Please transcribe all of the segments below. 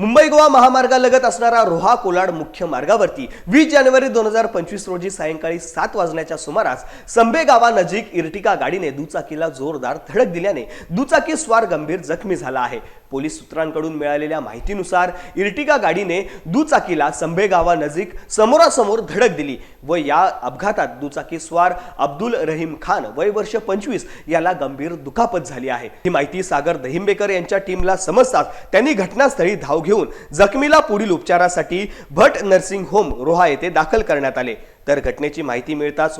मुंबई गोवा महामार्गालगत असणारा रोहा कोलाड मुख्य मार्गावरती वीस जानेवारी दोन हजार पंचवीस रोजी सायंकाळी सात वाजण्याच्या सुमारास संबे गावानजीक इर्टिका गाडीने दुचाकीला जोरदार धडक दिल्याने दुचाकी स्वार गंभीर जखमी झाला आहे. पोलीस सूत्रांकडून मिळालेल्या माहितीनुसार इर्टिका गाडीने दुचाकीला संबे गावानजीक समोरासमोर धडक दिली व या अपघातात दुचाकी स्वार अब्दुल रहीम खान वय वर्ष पंचवीस याला गंभीर दुखापत झाली आहे. ही माहिती सागर दहिंबेकर यांच्या टीमला समजताच त्यांनी घटनास्थळी धाव घेऊन जखमीला पुढील उपचारासाठी भट नर्सिंग होम रोहा येथे दाखल करण्यात आले तर घटनेची माहिती मिळताच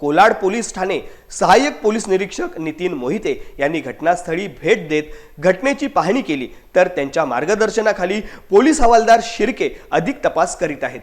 कोलाड पोलीस ठाणे सहाय्यक पोलीस निरीक्षक नितीन मोहिते यांनी घटनास्थळी भेट देत घटनेची पाहणी केली तर त्यांच्या मार्गदर्शनाखाली पोलीस हवालदार शिर्के अधिक तपास करीत आहेत